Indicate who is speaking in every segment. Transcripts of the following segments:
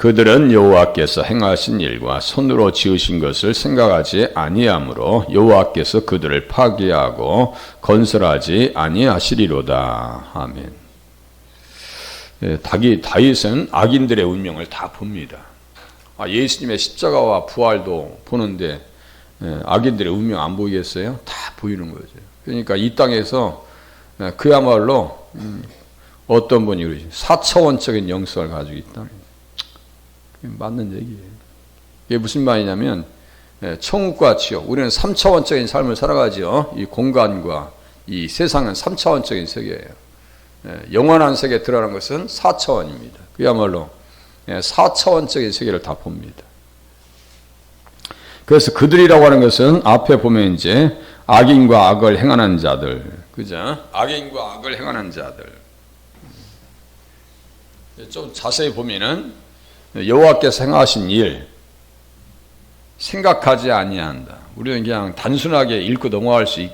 Speaker 1: 그들은 여호와께서 행하신 일과 손으로 지으신 것을 생각하지 아니하므로 여호와께서 그들을 파괴하고 건설하지 아니하시리로다. 아멘. 예, 다기, 다윗은 악인들의 운명을 다 봅니다. 아, 예수님의 십자가와 부활도 보는데 예, 악인들의 운명 안 보이겠어요? 다 보이는 거죠. 그러니까 이 땅에서 예, 그야말로 음, 어떤 분이 그러지 사차원적인 영성을 가지고 있다. 맞는 얘기예요. 이게 무슨 말이냐면 예, 천국과 지옥 우리는 3차원적인 삶을 살아가죠. 이 공간과 이 세상은 3차원적인 세계예요. 영원한 세계에 들어가는 것은 4차원입니다. 그야말로 4차원적인 세계를 다 봅니다. 그래서 그들이라고 하는 것은 앞에 보면 이제 악인과 악을 행하는 자들, 그죠? 악인과 악을 행하는 자들. 좀 자세히 보면은 여호와께서 행하신 일 생각하지 아니한다. 우리는 그냥 단순하게 읽고 넘어갈 수 있,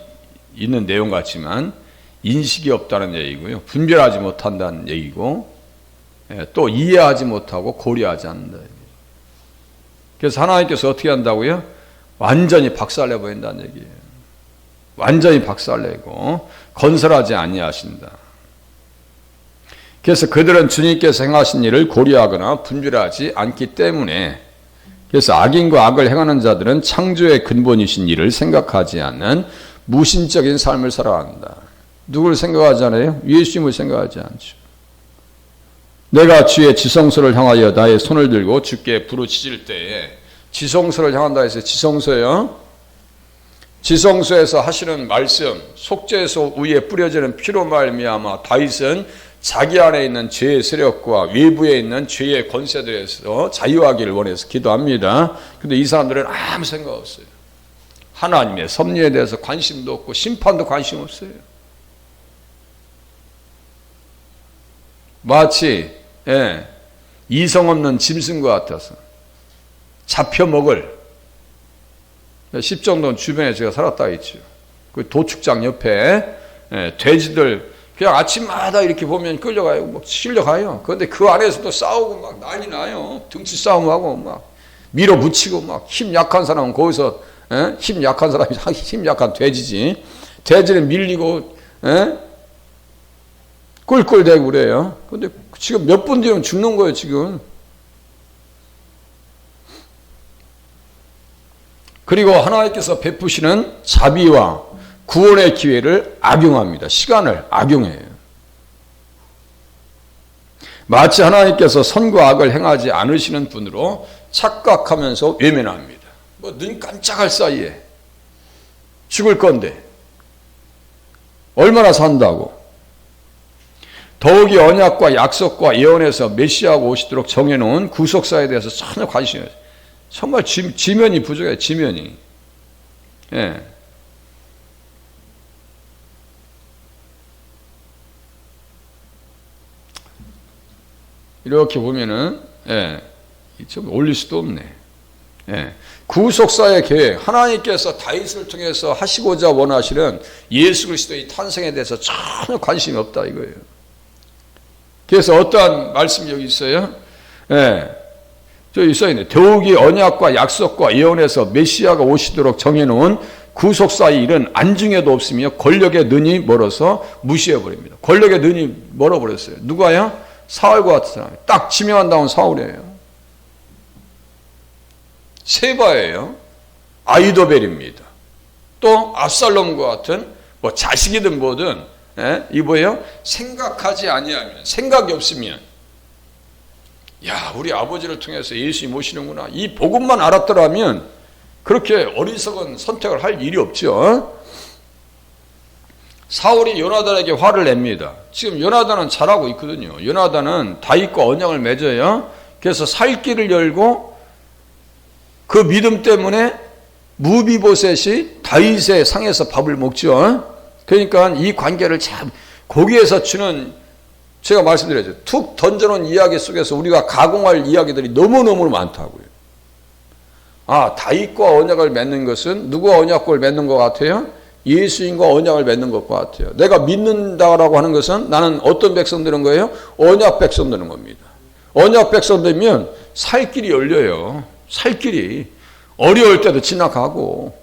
Speaker 1: 는 내용 같지만 인식이 없다는 얘기고요. 분별하지 못한다는 얘기고 예, 또 이해하지 못하고 고려하지 않는다. 그래서 하나님께서 어떻게 한다고요? 완전히 박살내 버린다는 얘기예요. 완전히 박살내고 건설하지 아니하신다. 그래서 그들은 주님께서 행하신 일을 고려하거나 분별하지 않기 때문에 그래서 악인과 악을 행하는 자들은 창조의 근본이신 일을 생각하지 않는 무신적인 삶을 살아간다. 누구를 생각하잖아요? 예수님을 생각하지 않죠. 내가 주의 지성소를 향하여 나의 손을 들고 주께 부르짖을 때에 지성소를 향한다 해서 지성소요. 지성소에서 하시는 말씀, 속죄소 위에 뿌려지는 피로 말미암아 다윗은 자기 안에 있는 죄의 세력과 외부에 있는 죄의 권세들에서 자유하기를 원해서 기도합니다. 근데 이 사람들은 아무 생각 없어요. 하나님의 섭리에 대해서 관심도 없고 심판도 관심 없어요. 마치 예, 이성 없는 짐승과 같아서 잡혀 먹을 십정동 주변에 제가 살았다 했죠. 그 도축장 옆에 예, 돼지들 그냥 아침마다 이렇게 보면 끌려가요. 막 실려가요. 그런데 그 안에서도 싸우고 막 난리 나요. 등치 싸움하고 막 밀어붙이고 막 힘 약한 사람은 거기서 예? 힘 약한 사람이 힘 약한 돼지지. 돼지는 밀리고 예? 꿀꿀대고 그래요. 근데 지금 몇 분 뒤면 죽는 거예요, 지금. 그리고 하나님께서 베푸시는 자비와 구원의 기회를 악용합니다. 시간을 악용해요. 마치 하나님께서 선과 악을 행하지 않으시는 분으로 착각하면서 외면합니다. 뭐 눈 깜짝할 사이에 죽을 건데 얼마나 산다고 더욱이 언약과 약속과 예언에서 메시아가 오시도록 정해놓은 구속사에 대해서 전혀 관심이 없어요. 정말 지, 지면이 부족해요. 지면이. 예. 이렇게 보면은 예, 좀 올릴 수도 없네. 예. 구속사의 계획, 하나님께서 다윗을 통해서 하시고자 원하시는 예수 그리스도의 탄생에 대해서 전혀 관심이 없다 이거예요. 그래서 어떠한 말씀이 여기 있어요? 예. 저기 써있네. 더욱이 언약과 약속과 예언에서 메시아가 오시도록 정해놓은 구속사의 일은 안중에도 없으며 권력의 눈이 멀어서 무시해버립니다. 권력의 눈이 멀어버렸어요. 누가요? 사울과 같은 사람. 딱 지명한다운 사울이에요. 세바예요. 아이도벨입니다. 또 압살롬과 같은 뭐 자식이든 뭐든 예? 이 뭐예요? 생각하지 아니하면 생각이 없으면 야 우리 아버지를 통해서 예수님 오시는구나 이 복음만 알았더라면 그렇게 어리석은 선택을 할 일이 없죠. 사울이 요나단에게 화를 냅니다. 지금 요나단은 잘하고 있거든요. 요나단은 다윗과 언약을 맺어요. 그래서 살 길을 열고 그 믿음 때문에 무비보셋이 다윗의 상에서 밥을 먹죠. 그러니까 이 관계를 참 거기에서 주는 제가 말씀드렸죠. 툭 던져놓은 이야기 속에서 우리가 가공할 이야기들이 너무너무 많다고요. 아, 다윗과 언약을 맺는 것은 누구와 언약을 맺는 것 같아요? 예수님과 언약을 맺는 것 같아요. 내가 믿는다라고 하는 것은 나는 어떤 백성 되는 거예요? 언약 백성 되는 겁니다. 언약 백성 되면 살 길이 열려요. 살 길이. 어려울 때도 지나가고.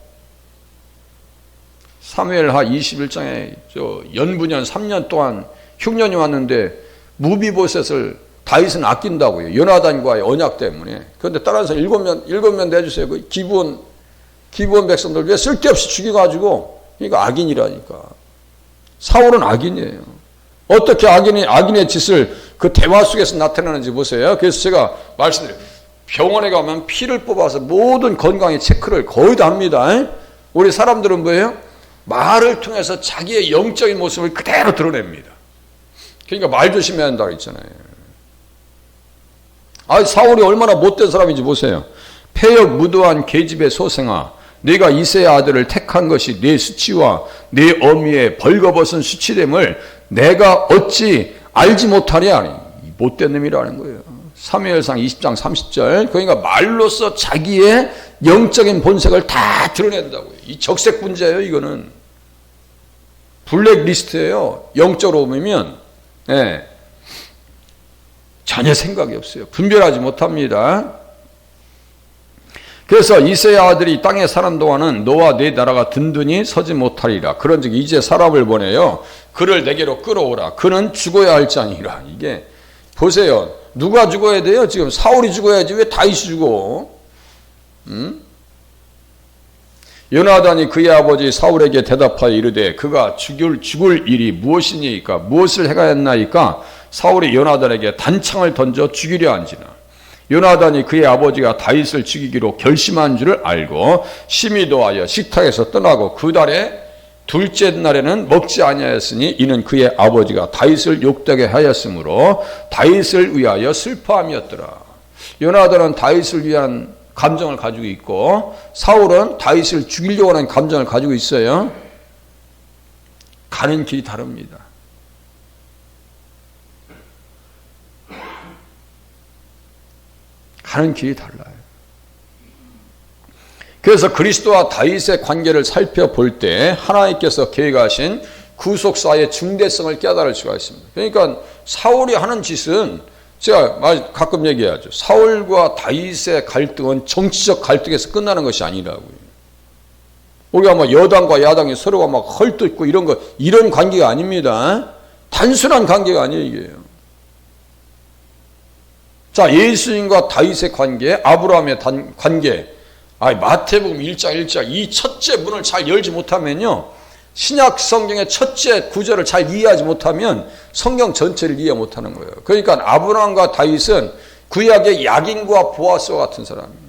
Speaker 1: 사무엘하 21장에 저 연분년 3년 동안 흉년이 왔는데 무비보셋을 다윗은 아낀다고요. 요나단과의 언약 때문에. 그런데 따라서 일곱 명 일곱 명 내주세요. 그 기부원 기부원 백성들 왜 쓸데없이 죽여가지고 그러니까 악인이라니까. 사울은 악인이에요. 어떻게 악인이 악인의 짓을 그 대화 속에서 나타나는지 보세요. 그래서 제가 말씀드려요. 병원에 가면 피를 뽑아서 모든 건강의 체크를 거의 다 합니다. 우리 사람들은 뭐예요? 말을 통해서 자기의 영적인 모습을 그대로 드러냅니다. 그러니까 말 조심해야 한다고 했잖아요. 아, 사울이 얼마나 못된 사람인지 보세요. 폐역 무도한 계집의 소생아, 내가 이세의 아들을 택한 것이 내 수치와 내 어미의 벌거벗은 수치됨을 내가 어찌 알지 못하냐? 못된 놈이라는 거예요. 3회엘상 20장 30절. 그러니까 말로써 자기의 영적인 본색을 다 드러낸다고요. 이 적색 분자예요, 이거는. 블랙 리스트예요. 영적으로 보면, 예. 전혀 생각이 없어요. 분별하지 못합니다. 그래서 이세의 아들이 땅에 사는 동안은 너와 내 나라가 든든히 서지 못하리라. 그런즉 이제 사람을 보내요. 그를 내게로 끌어오라. 그는 죽어야 할 자니라. 이게 보세요. 누가 죽어야 돼요? 지금 사울이 죽어야지 왜 다윗이 죽어? 음? 요나단이 그의 아버지 사울에게 대답하여 이르되 그가 죽을 죽을 일이 무엇이니까 무엇을 해가였나이까 사울이 요나단에게 단창을 던져 죽이려 한지나 요나단이 그의 아버지가 다윗을 죽이기로 결심한 줄을 알고 심히 도하여 식탁에서 떠나고 그 달에 둘째 날에는 먹지 아니하였으니 이는 그의 아버지가 다윗을 욕되게 하였으므로 다윗을 위하여 슬퍼함이었더라. 요나단은 다윗을 위한 감정을 가지고 있고 사울은 다윗을 죽이려고 하는 감정을 가지고 있어요. 가는 길이 다릅니다. 가는 길이 달라요. 그래서 그리스도와 다윗의 관계를 살펴볼 때 하나님께서 계획하신 구속사의 중대성을 깨달을 수가 있습니다. 그러니까 사울이 하는 짓은 제가 가끔 얘기하죠. 사울과 다윗의 갈등은 정치적 갈등에서 끝나는 것이 아니라고요. 우리가 뭐 여당과 야당이 서로가 막 헐뜯고 이런 거 이런 관계가 아닙니다. 단순한 관계가 아니에요. 자, 예수님과 다윗의 관계, 아브라함의 단, 관계, 아, 마태복음 1장 1장 이 첫째 문을 잘 열지 못하면요. 신약 성경의 첫째 구절을 잘 이해하지 못하면 성경 전체를 이해 못하는 거예요. 그러니까 아브라함과 다윗은 구약의 야긴과 보아스와 같은 사람입니다.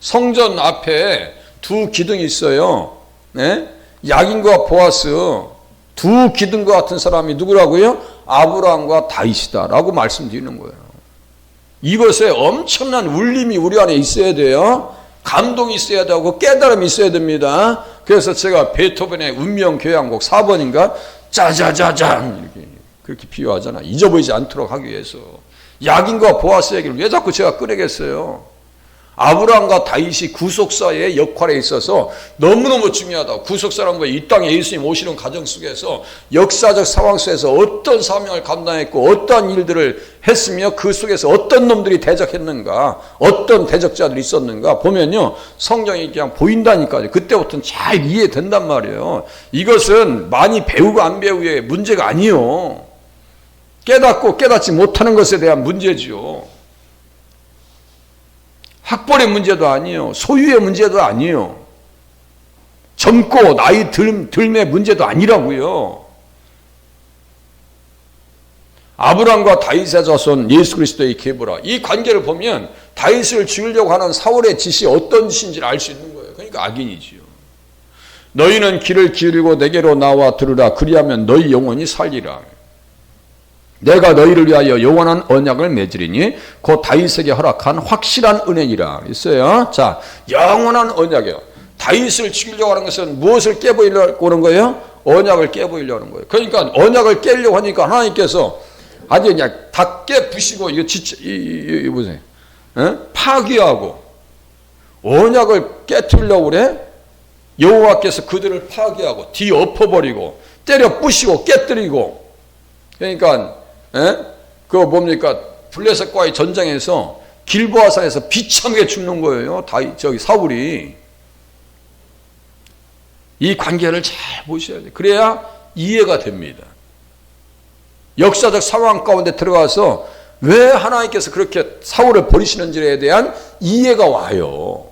Speaker 1: 성전 앞에 두 기둥이 있어요. 네? 야긴과 보아스 두 기둥과 같은 사람이 누구라고요? 아브라함과 다윗이다라고 말씀드리는 거예요. 이것에 엄청난 울림이 우리 안에 있어야 돼요. 감동이 있어야 되고 깨달음이 있어야 됩니다. 그래서 제가 베토벤의 운명 교향곡 4번인가 짜자자잔 이렇게 그렇게 비유하잖아. 잊어버리지 않도록 하기 위해서. 야긴과 보아스 얘기를 왜 자꾸 제가 꺼내겠어요? 아브라함과 다윗이 구속사의 역할에 있어서 너무너무 중요하다. 구속사란 거이 땅에 예수님 오시는 과정 속에서 역사적 상황 속에서 어떤 사명을 감당했고 어떤 일들을 했으며 그 속에서 어떤 놈들이 대적했는가 어떤 대적자들이 있었는가 보면요 성경이 그냥 보인다니까요. 그때부터는 잘 이해된단 말이에요. 이것은 많이 배우고 안 배우의 문제가 아니요. 깨닫고 깨닫지 못하는 것에 대한 문제지요. 학벌의 문제도 아니에요. 소유의 문제도 아니에요. 젊고 나이 들, 들의 문제도 아니라고요. 아브람과 다윗의 자손 예수 그리스도의 계보라. 이 관계를 보면 다윗을 죽이려고 하는 사울의 짓이 어떤 짓인지를 알 수 있는 거예요. 그러니까 악인이지요. 너희는 귀를 기울이고 내게로 나와 들으라. 그리하면 너희 영혼이 살리라. 내가 너희를 위하여 영원한 언약을 맺으리니 곧 다윗에게 허락한 확실한 은혜니라 있어요. 자, 영원한 언약이요. 다윗을 죽이려고 하는 것은 무엇을 깨보이려고 하는 거예요? 언약을 깨보이려고 하는 거예요. 그러니까 언약을 깨려고 하니까 하나님께서 아주 그냥 다 깨부시고 이거 진짜 이, 이, 이 보세요. 어? 파괴하고 언약을 깨뜨리려고 그래? 여호와께서 그들을 파괴하고 뒤엎어버리고 때려 부시고 깨뜨리고 그러니까 예? 그거 뭡니까? 블레셋과의 전쟁에서 길보아산에서 비참하게 죽는 거예요. 다 저기 사울이 이 관계를 잘 보셔야 돼요. 그래야 이해가 됩니다. 역사적 상황 가운데 들어가서 왜 하나님께서 그렇게 사울을 버리시는지에 대한 이해가 와요.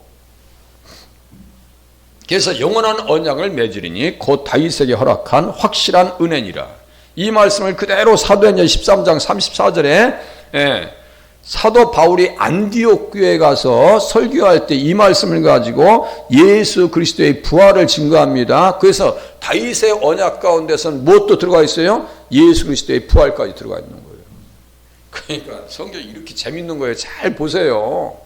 Speaker 1: 그래서 영원한 언약을 맺으리니 곧 다윗에게 허락한 확실한 은혜니라. 이 말씀을 그대로 사도행전 13장 34절에 예, 사도 바울이 안디옥 교회에 가서 설교할 때 이 말씀을 가지고 예수 그리스도의 부활을 증거합니다. 그래서 다윗의 언약 가운데서는 무엇도 들어가 있어요? 예수 그리스도의 부활까지 들어가 있는 거예요. 그러니까 성경이 이렇게 재밌는 거예요. 잘 보세요.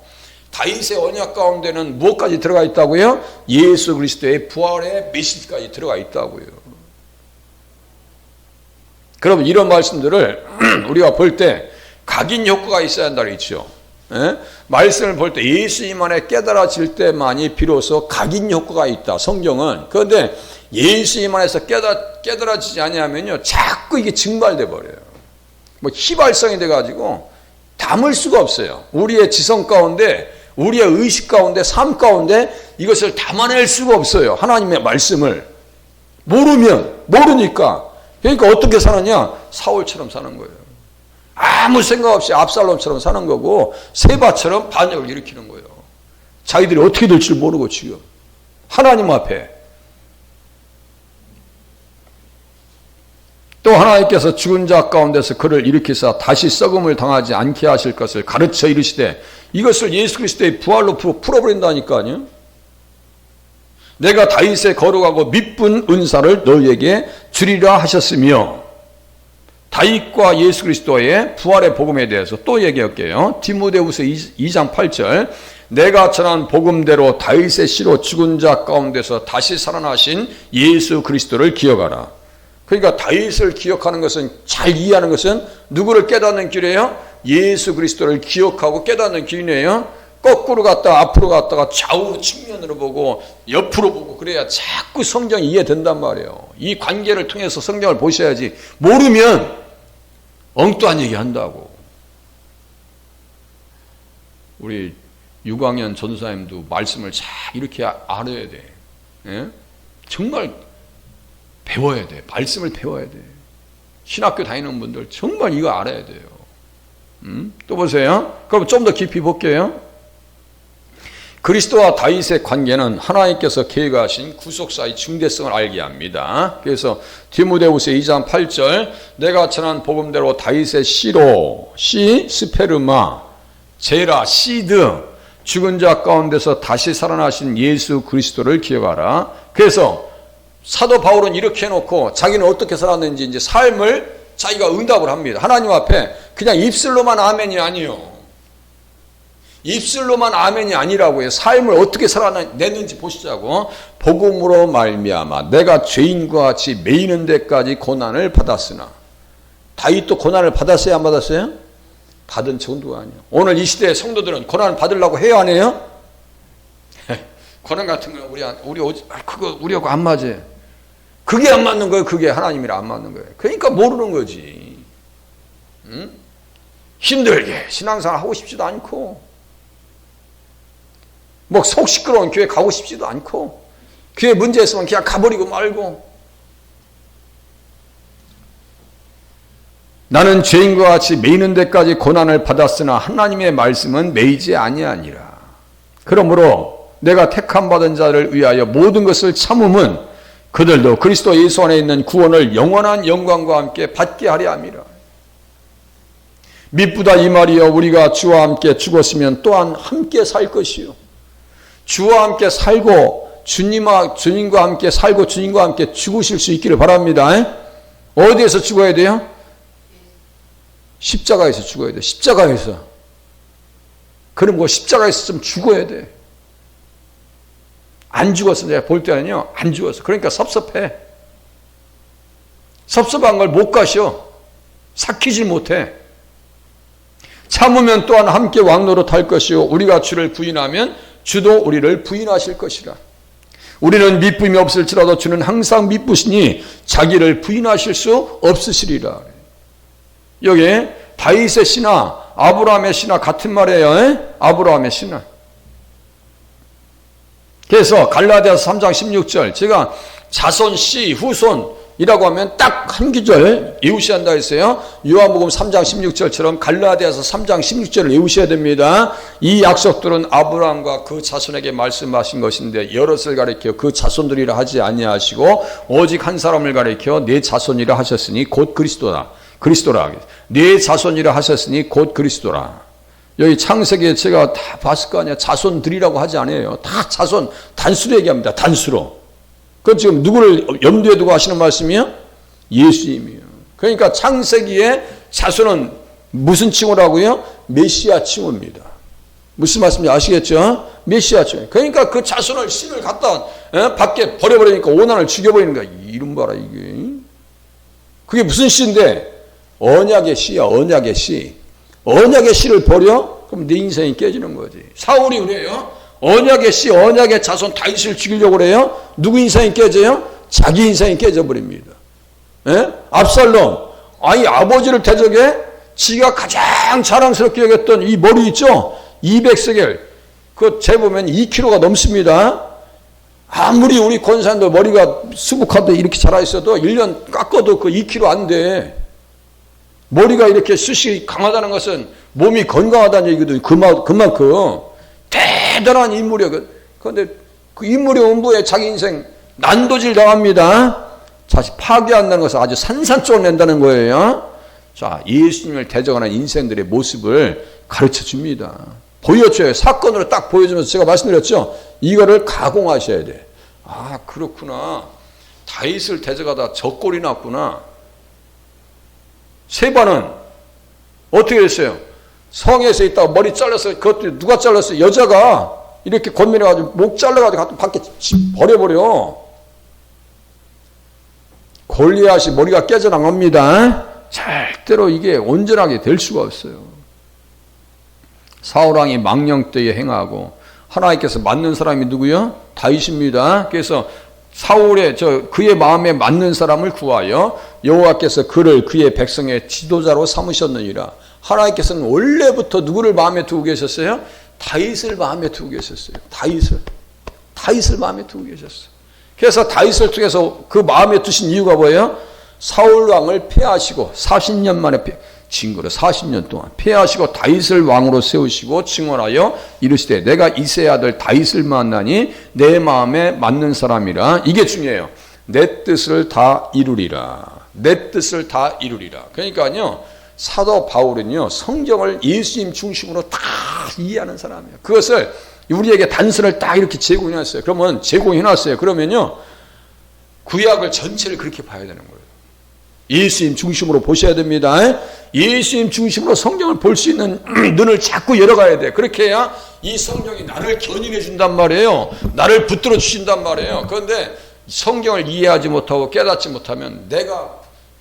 Speaker 1: 다윗의 언약 가운데는 무엇까지 들어가 있다고요? 예수 그리스도의 부활의 메시지까지 들어가 있다고요. 그럼 이런 말씀들을 우리가 볼 때 각인 효과가 있어야 한다 그랬죠. 예? 말씀을 볼 때 예수님 안에 깨달아질 때만이 비로소 각인 효과가 있다. 성경은. 그런데 예수님 안에서 깨달, 깨달아지지 아니하면요. 자꾸 이게 증발돼 버려요. 뭐 희발성이 돼 가지고 담을 수가 없어요. 우리의 지성 가운데 우리의 의식 가운데 삶 가운데 이것을 담아낼 수가 없어요. 하나님의 말씀을 모르면 모르니까 그러니까 어떻게 사느냐 사울처럼 사는 거예요. 아무 생각 없이 압살롬처럼 사는 거고 세바처럼 반역을 일으키는 거예요. 자기들이 어떻게 될지 모르고 지금 하나님 앞에 또 하나님께서 죽은 자 가운데서 그를 일으키사 다시 썩음을 당하지 않게 하실 것을 가르쳐 이르시되 이것을 예수 그리스도의 부활로 풀어버린다니까요. 내가 다윗에 거룩하고 밑분 은사를 너희에게 주리라 하셨으며 다윗과 예수 그리스도의 부활의 복음에 대해서 또 얘기할게요. 디모데후서 2장 8절 내가 전한 복음대로 다윗의 씨로 죽은 자 가운데서 다시 살아나신 예수 그리스도를 기억하라. 그러니까 다윗을 기억하는 것은 잘 이해하는 것은 누구를 깨닫는 길이에요? 예수 그리스도를 기억하고 깨닫는 길이에요. 거꾸로 갔다 앞으로 갔다가 좌우 측면으로 보고 옆으로 보고 그래야 자꾸 성경이 이해된단 말이에요. 이 관계를 통해서 성경을 보셔야지 모르면 엉뚱한 얘기 한다고. 우리 유광현 전사님도 말씀을 잘 이렇게 알아야 돼. 예? 정말 배워야 돼. 말씀을 배워야 돼. 신학교 다니는 분들 정말 이거 알아야 돼요. 음? 또 보세요. 그럼 좀 더 깊이 볼게요. 그리스도와 다윗의 관계는 하나님께서 계획하신 구속사의 중대성을 알게 합니다. 그래서 디모데후서 2장 8절 내가 전한 복음대로 다윗의 씨로 씨 스페르마 제라 시드 죽은 자 가운데서 다시 살아나신 예수 그리스도를 기억하라. 그래서 사도 바울은 이렇게 해놓고 자기는 어떻게 살았는지 이제 삶을 자기가 응답을 합니다. 하나님 앞에 그냥 입술로만 아멘이 아니요. 입술로만 아멘이 아니라고요. 삶을 어떻게 살아냈는지 보시자고. 복음으로 말미암아 내가 죄인과 같이 매이는 데까지 고난을 받았으나 다윗도 고난을 받았어요, 안 받았어요? 받은 정도가 아니에요. 오늘 이 시대의 성도들은 고난을 받으려고 해요, 안 해요? 고난 같은 건 우리 우리 그거 우리하고 안 맞아. 그게 안 맞는 거예요. 그게 하나님이랑 안 맞는 거예요. 그러니까 모르는 거지. 응? 힘들게 신앙생활 하고 싶지도 않고 뭐 속 시끄러운 교회 가고 싶지도 않고 교회 문제 있으면 그냥 가버리고 말고 나는 죄인과 같이 매이는 데까지 고난을 받았으나 하나님의 말씀은 매이지 아니하니라. 그러므로 내가 택함 받은 자를 위하여 모든 것을 참음은 그들도 그리스도 예수 안에 있는 구원을 영원한 영광과 함께 받게 하려 함이라. 미쁘다 이 말이여 우리가 주와 함께 죽었으면 또한 함께 살 것이요. 주와 함께 살고 주님과 주님과 함께 살고 주님과 함께 죽으실 수 있기를 바랍니다. 어디에서 죽어야 돼요? 십자가에서 죽어야 돼. 십자가에서. 그럼 그 십자가에서 좀 죽어야 돼. 안 죽었어. 내가 볼 때는요. 안 죽었어. 그러니까 섭섭해. 섭섭한 걸 못 가셔. 삭히질 못해. 참으면 또한 함께 왕노로 탈 것이요. 우리가 주를 부인하면 주도 우리를 부인하실 것이라. 우리는 미쁨이 없을지라도 주는 항상 미쁘시니 자기를 부인하실 수 없으시리라. 여기 다윗의 신하, 아브라함의 신하 같은 말이에요. 에? 아브라함의 신하. 그래서 갈라디아서 3장 16절 제가 자손 씨 후손 이라고 하면 딱 한 구절 외우셔야 한다 했어요. 요한복음 3장 16절처럼 갈라디아서 3장 16절을 외우셔야 됩니다. 이 약속들은 아브라함과 그 자손에게 말씀하신 것인데 여럿을 가리켜 그 자손들이라 하지 아니하시고 오직 한 사람을 가리켜 내 자손이라 하셨으니 곧 그리스도다. 그리스도라. 내 자손이라 하셨으니 곧 그리스도라. 여기 창세기에 제가 다 봤을 거 아니야. 자손들이라고 하지 않아요. 다 자손, 단수로 얘기합니다. 단수로. 그 지금 누구를 염두에 두고 하시는 말씀이요? 예수님이요. 그러니까 창세기에 자손은 무슨 칭호라고요? 메시아 칭호입니다. 무슨 말씀인지 아시겠죠? 메시아 칭호. 그러니까 그 자손을 신을 갖다 에? 밖에 버려버리니까 오난을 죽여버리는 거야. 이름 봐라 이게. 그게 무슨 시인데? 언약의 시야 언약의 시. 언약의 씨를 버려? 그럼 네 인생이 깨지는 거지. 사울이 그래요. 언약의 씨, 언약의 자손 다윗을 죽이려고 그래요. 누구 인생이 깨져요? 자기 인생이 깨져버립니다. 예? 압살롬. 아니 아버지를 대적해 지가 가장 자랑스럽게 여겼던 이 머리 있죠? 200세겔. 그 재보면 2kg가 넘습니다. 아무리 우리 권사님들 머리가 수북하도 이렇게 자라 있어도 1년 깎아도 그 2kg 안 돼. 머리가 이렇게 숱이 강하다는 것은 몸이 건강하다는. 그만, 그만큼 대단한 인물이야. 그런데 그 인물의 음부에 자기 인생 난도질 당합니다. 자식 파괴한다는 것을 아주 산산적으로 낸다는 거예요. 자, 예수님을 대적하는 인생들의 모습을 가르쳐 줍니다. 보여줘요. 사건으로 딱 보여주면서 제가 말씀드렸죠. 이거를 가공하셔야 돼. 아, 그렇구나. 다윗을 대적하다 저 꼴이 났구나. 세바는 어떻게 됐어요? 성에서 있다가 머리 잘라서 그것도 누가 잘랐어요? 여자가 이렇게 건면해가지고 목 잘라가지고 밖에 버려버려. 골리앗이 머리가 깨져나갑니다. 절대로 이게 온전하게 될 수가 없어요. 사울왕이 망령 때에 행하고 하나님께서 맞는 사람이 누구요? 다윗입니다. 그래서 사울의 저 그의 마음에 맞는 사람을 구하여 여호와께서 그를 그의 백성의 지도자로 삼으셨느니라. 하나님께서는 원래부터 누구를 마음에 두고 계셨어요? 다윗을 마음에 두고 계셨어요. 다윗을 다윗을 마음에 두고 계셨어요. 그래서 다윗을 통해서 그 마음에 두신 이유가 뭐예요? 사울 왕을 폐하시고 40년 만에 징거를 40년 동안 폐하시고 다윗을 왕으로 세우시고 증언하여 이르시되 내가 이세 아들 다윗을 만나니 내 마음에 맞는 사람이라 이게 중요해요. 내 뜻을 다 이루리라. 내 뜻을 다 이루리라. 그러니까요. 사도 바울은요. 성경을 예수님 중심으로 다 이해하는 사람이에요. 그것을 우리에게 단서를 딱 이렇게 제공해 놨어요. 그러면 제공해 놨어요. 그러면요. 구약을 전체를 그렇게 봐야 되는 거예요. 예수님 중심으로 보셔야 됩니다. 예수님 중심으로 성경을 볼 수 있는 눈을 자꾸 열어가야 돼. 그렇게 해야 이 성경이 나를 견인해 준단 말이에요. 나를 붙들어 주신단 말이에요. 그런데 성경을 이해하지 못하고 깨닫지 못하면 내가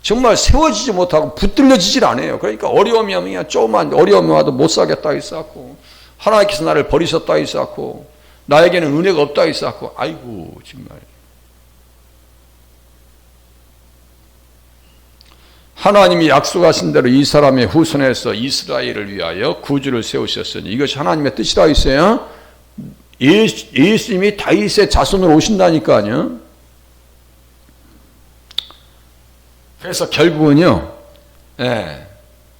Speaker 1: 정말 세워지지 못하고 붙들려지질 않아요. 그러니까 어려움이 오면 조금만 어려움이 와도 못 살겠다 있었고 하나님께서 나를 버리셨다 있었고 나에게는 은혜가 없다 있었고 아이고 정말 하나님이 약속하신 대로 이 사람의 후손에서 이스라엘을 위하여 구주를 세우셨으니 이것이 하나님의 뜻이라 했어요. 예수, 예수님이 다윗의 자손으로 오신다니까요. 그래서 결국은요, 예,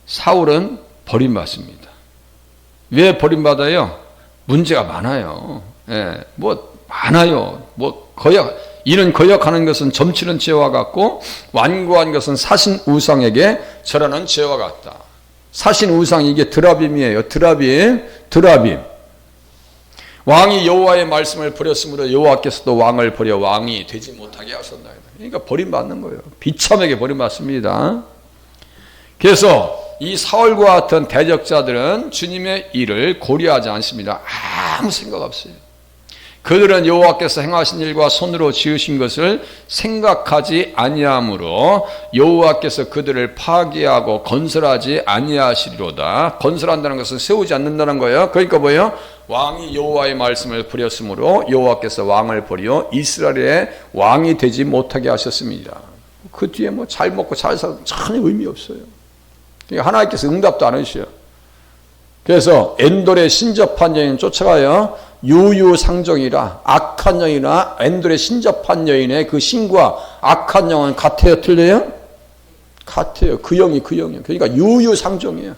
Speaker 1: 사울은 버림받습니다. 왜 버림받아요? 문제가 많아요. 예, 뭐 많아요. 뭐 거역 이는 거역하는 것은 점치는 죄와 같고 완고한 것은 사신 우상에게 절하는 죄와 같다. 사신 우상 이게 드라빔이에요. 드라빔, 드라빔. 왕이 여호와의 말씀을 버렸으므로 여호와께서도 왕을 버려 왕이 되지 못하게 하셨나이다. 그러니까 버림받는 거예요. 비참하게 버림받습니다. 그래서 이 사울과 같은 대적자들은 주님의 일을 고려하지 않습니다. 아무 생각 없어요. 그들은 여호와께서 행하신 일과 손으로 지으신 것을 생각하지 아니하므로 여호와께서 그들을 파괴하고 건설하지 아니하시리로다. 건설한다는 것은 세우지 않는다는 거예요. 그러니까 뭐예요? 왕이 여호와의 말씀을 버렸으므로 여호와께서 왕을 버려 이스라엘의 왕이 되지 못하게 하셨습니다. 그 뒤에 뭐 잘 먹고 잘 살도 전혀 의미 없어요. 그러니까 하나님께서 응답도 안 해주셔요. 그래서 엔돌의 신접한 여인 쫓아가요. 유유상종이라 악한 여인이나 엔돌의 신접한 여인의 그 신과 악한 영은 같아요, 틀려요? 같아요. 그 영이 그 영이에요. 그러니까 유유상종이에요.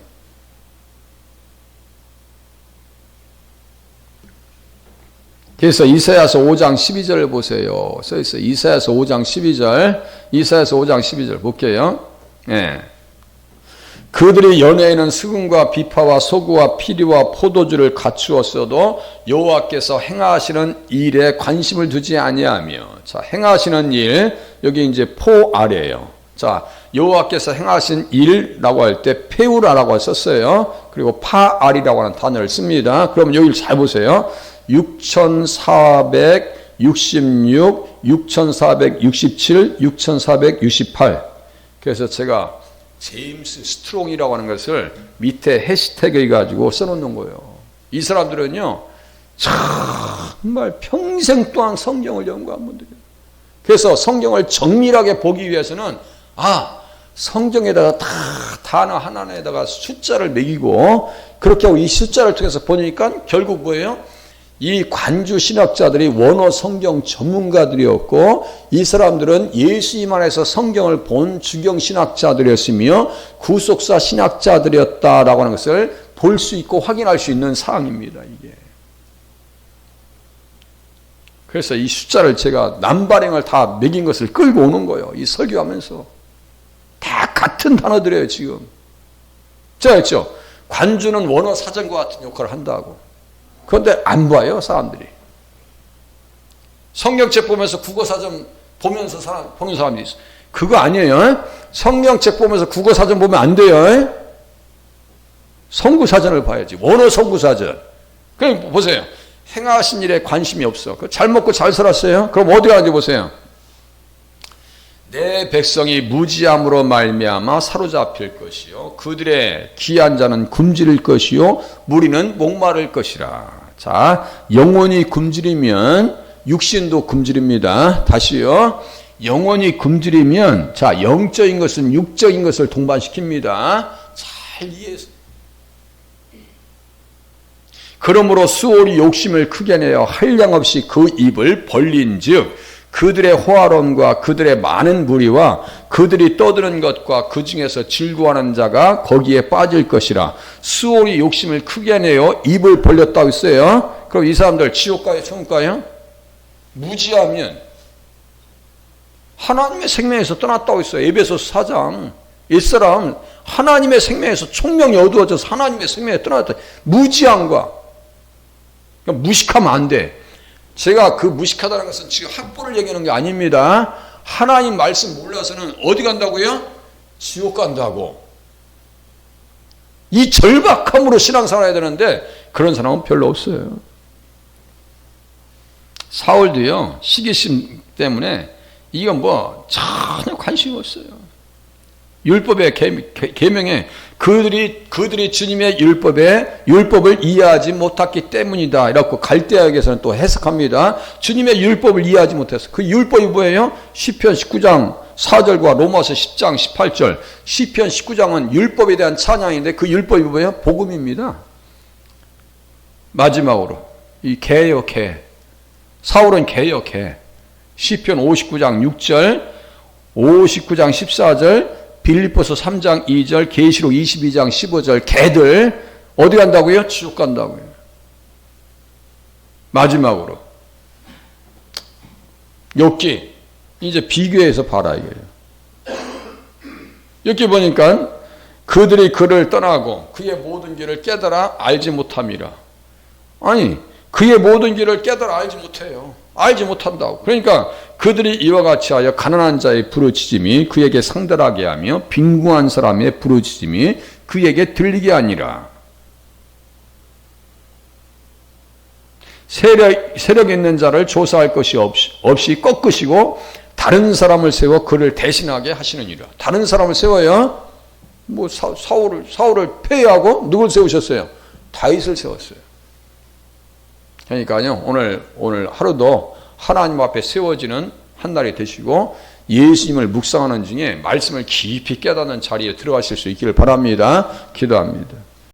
Speaker 1: 그래서 이사야서 5장 12절을 보세요. 써 있어요. 이사야서 5장 12절. 이사야서 5장 12절 볼게요. 예. 그들이 연애에는 수금과 비파와 소구와 피리와 포도주를 갖추었어도 여호와께서 행하시는 일에 관심을 두지 아니하며 자 행하시는 일 여기 이제 포 아래예요. 자 여호와께서 행하신 일라고 할 때 페우라라고 썼어요. 그리고 파알이라고 하는 단어를 씁니다. 그럼 여기를 잘 보세요. 6466, 6467, 6468. 그래서 제가 제임스 스트롱이라고 하는 것을 밑에 해시태그 해가지고 써놓는 거예요. 이 사람들은요, 정말 평생 동안 성경을 연구한 분들이에요. 그래서 성경을 정밀하게 보기 위해서는, 아, 성경에다가 다 단어 하나에다가 숫자를 매기고, 그렇게 하고 이 숫자를 통해서 보니까 결국 뭐예요? 이 관주 신학자들이 원어 성경 전문가들이었고 이 사람들은 예수님 안에서 성경을 본 주경 신학자들이었으며 구속사 신학자들이었다라고 하는 것을 볼 수 있고 확인할 수 있는 사항입니다. 이게. 그래서 이 숫자를 제가 남발행을 다 매긴 것을 끌고 오는 거예요. 이 설교하면서 다 같은 단어들이에요 지금. 제가 했죠. 관주는 원어 사전과 같은 역할을 한다고. 그런데 안 봐요, 사람들이. 성경책 보면서 국어사전 보면서 사람, 보는 사람들이 있어. 그거 아니에요. 성경책 보면서 국어사전 보면 안 돼요. 성구사전을 봐야지. 원어 성구사전. 그럼 보세요. 행하신 일에 관심이 없어. 그잘 먹고 잘 살았어요? 그럼 어디 가는지 보세요. 내 백성이 무지함으로 말미암아 사로잡힐 것이요 그들의 귀한 자는 굶주릴 것이요 무리는 목마를 것이라. 자, 영혼이 굶주리면 육신도 굶주립니다. 다시요. 영혼이 굶주리면 자, 영적인 것은 육적인 것을 동반시킵니다. 잘 이해해서 그러므로 수월이 욕심을 크게 내어 한량 없이 그 입을 벌린즉 그들의 호화론과 그들의 많은 무리와 그들이 떠드는 것과 그 중에서 즐거워하는 자가 거기에 빠질 것이라 수월이 욕심을 크게 내어 입을 벌렸다고 했어요. 그럼 이 사람들 지옥 가요, 천국 가요? 무지하면 하나님의 생명에서 떠났다고 했어요. 에베소 4장. 옛사람 하나님의 생명에서 총명이 어두워져서 하나님의 생명에 떠났다. 무지함과 그러니까 무식하면 안 돼. 제가 그 무식하다는 것은 지금 학부를 얘기하는 게 아닙니다. 하나님 말씀 몰라서는 어디 간다고요? 지옥 간다고. 이 절박함으로 신앙생활 해야 되는데 그런 사람은 별로 없어요. 사울도요, 시기심 때문에 이건 뭐 전혀 관심이 없어요. 율법의 계명에 그들이 그들이 주님의 율법에 율법을 이해하지 못했기 때문이다. 이렇게 갈대학에서는 또 해석합니다. 주님의 율법을 이해하지 못해서 그 율법이 뭐예요? 시편 19장 4절과 로마서 10장 18절. 시편 19장은 율법에 대한 찬양인데 그 율법이 뭐예요? 복음입니다. 마지막으로 이 개요 개. 사울은 개요 개. 시편 59장 6절, 59장 14절, 빌리포스 3장 2절, 계시록 22장 15절 개들 어디 간다고요? 지옥 간다고요. 마지막으로 욥기 이제 비교해서 봐라 이거예요. 이렇게 보니까 그들이 그를 떠나고 그의 모든 길을 깨달아 알지 못함이라. 아니 그의 모든 길을 깨달아 알지 못해요. 알지 못한다고. 그러니까 그들이 이와 같이 하여 가난한 자의 부르짖음이 그에게 상달하게 하며 빈궁한 사람의 부르짖음이 그에게 들리게 하니라. 세력, 세력 있는 자를 조사할 것이 없이, 없이 꺾으시고 다른 사람을 세워 그를 대신하게 하시느니라. 다른 사람을 세워요. 뭐 사, 사울을 사울을 폐하고 누굴 세우셨어요? 다윗을 세웠어요. 그러니까요 오늘 오늘 하루도 하나님 앞에 세워지는 한 날이 되시고 예수님을 묵상하는 중에 말씀을 깊이 깨닫는 자리에 들어가실 수 있기를 바랍니다. 기도합니다.